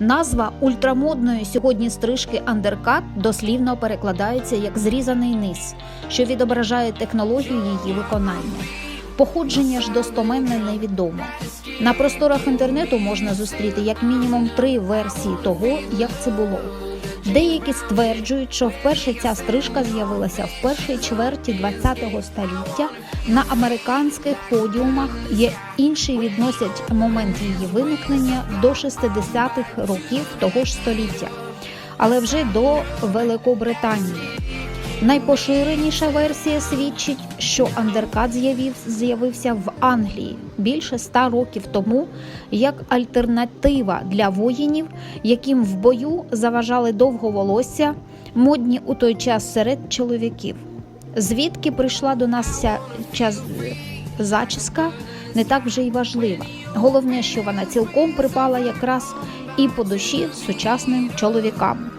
Назва ультрамодної сьогодні стрижки андеркат дослівно перекладається як зрізаний низ, що відображає технологію її виконання. Походження ж достоменне невідомо. На просторах інтернету можна зустріти як мінімум три версії того, як це було. Деякі стверджують, що вперше ця стрижка з'явилася в першій чверті ХХ століття на американських подіумах. Є інші відносять момент її виникнення до 60-х років того ж століття, але вже до Великобританії. Найпоширеніша версія свідчить, що андеркат з'явив, з'явився в Англії більше ста років тому як альтернатива для воїнів, яким в бою заважали довго волосся, модні у той час серед чоловіків. Звідки прийшла до нас ця час зачіска, не так вже й важлива. Головне, що вона цілком припала якраз і по душі сучасним чоловікам.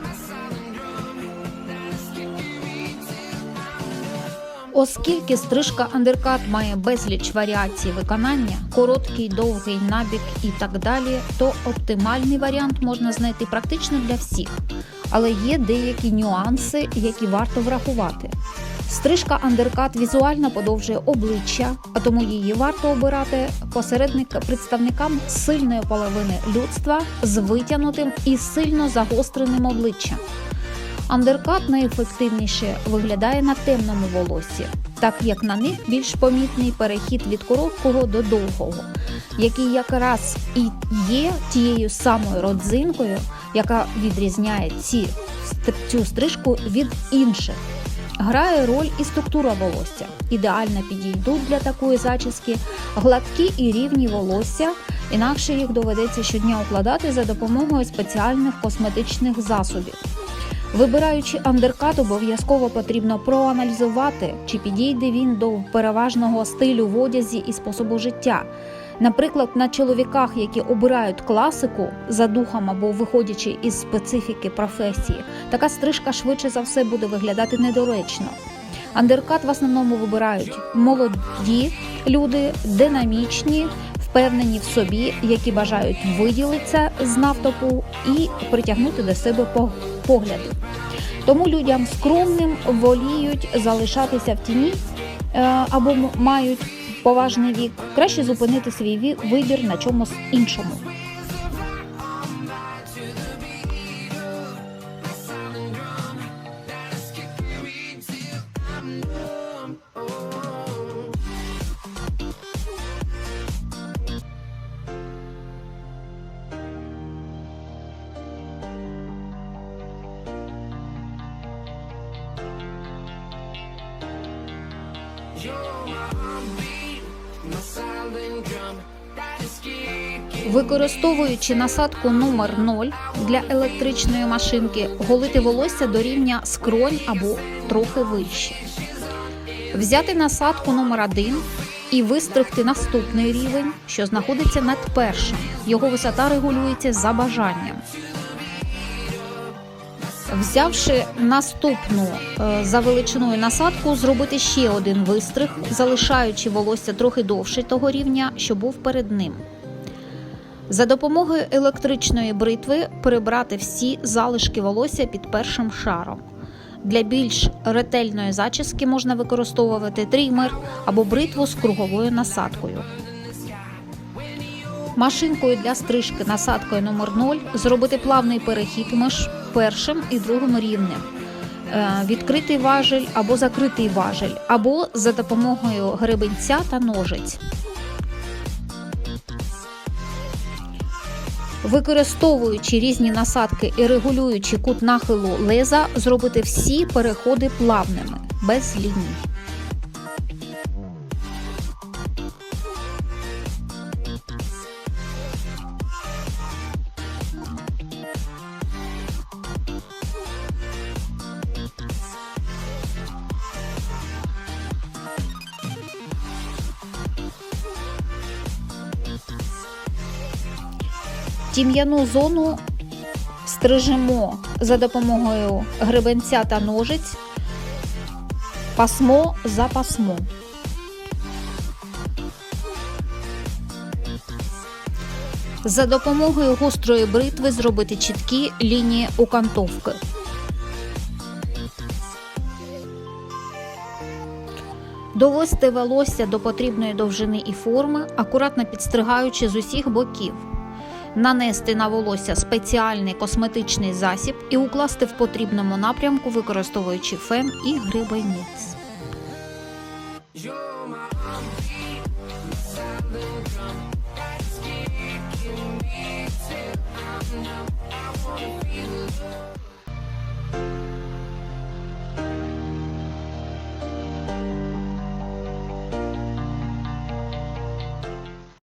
Оскільки стрижка андеркат має безліч варіацій виконання, короткий, довгий набік і так далі, то оптимальний варіант можна знайти практично для всіх. Але є деякі нюанси, які варто врахувати. Стрижка андеркат візуально подовжує обличчя, а тому її варто обирати посередник представникам сильної половини людства з витягнутим і сильно загостреним обличчям. Андеркат найефективніше виглядає на темному волоссі, так як на них більш помітний перехід від короткого до довгого, який якраз і є тією самою родзинкою, яка відрізняє ці, цю стрижку від інших. Грає роль і структура волосся. Ідеально підійдуть для такої зачіски гладкі і рівні волосся, інакше їх доведеться щодня укладати за допомогою спеціальних косметичних засобів. Вибираючи андеркат, обов'язково потрібно проаналізувати, чи підійде він до переважного стилю в одязі і способу життя. Наприклад, на чоловіках, які обирають класику за духом або виходячи із специфіки професії, така стрижка швидше за все буде виглядати недоречно. Андеркат в основному вибирають молоді люди, динамічні, впевнені в собі, які бажають виділитися з навтопу і притягнути до себе погляди. Тому людям скромним воліють залишатися в тіні е, або мають поважний вік, краще зупинити свій вибір на чомусь іншому. Використовуючи насадку номер 0 для електричної машинки, голити волосся до рівня скронь або трохи вище. Взяти насадку номер 1 і вистригти наступний рівень, що знаходиться над першим. Його висота регулюється за бажанням. Взявши наступну е, за величиною насадку, зробити ще один вистриг, залишаючи волосся трохи довше того рівня, що був перед ним. За допомогою електричної бритви прибрати всі залишки волосся під першим шаром. Для більш ретельної зачіски можна використовувати трімер або бритву з круговою насадкою. Машинкою для стрижки насадкою номер 0 зробити плавний перехід між першим і другим рівнем. Е, Відкритий важель або закритий важель, або за допомогою гребенця та ножиць. Використовуючи різні насадки і регулюючи кут нахилу леза, зробити всі переходи плавними, без ліній. Тім'яну зону стрижемо за допомогою гребенця та ножиць, пасмо за пасмом. За допомогою гострої бритви зробити чіткі лінії окантовки. Довести волосся до потрібної довжини і форми, акуратно підстригаючи з усіх боків. Нанести на волосся спеціальний косметичний засіб і укласти в потрібному напрямку, використовуючи фен і грибайниць.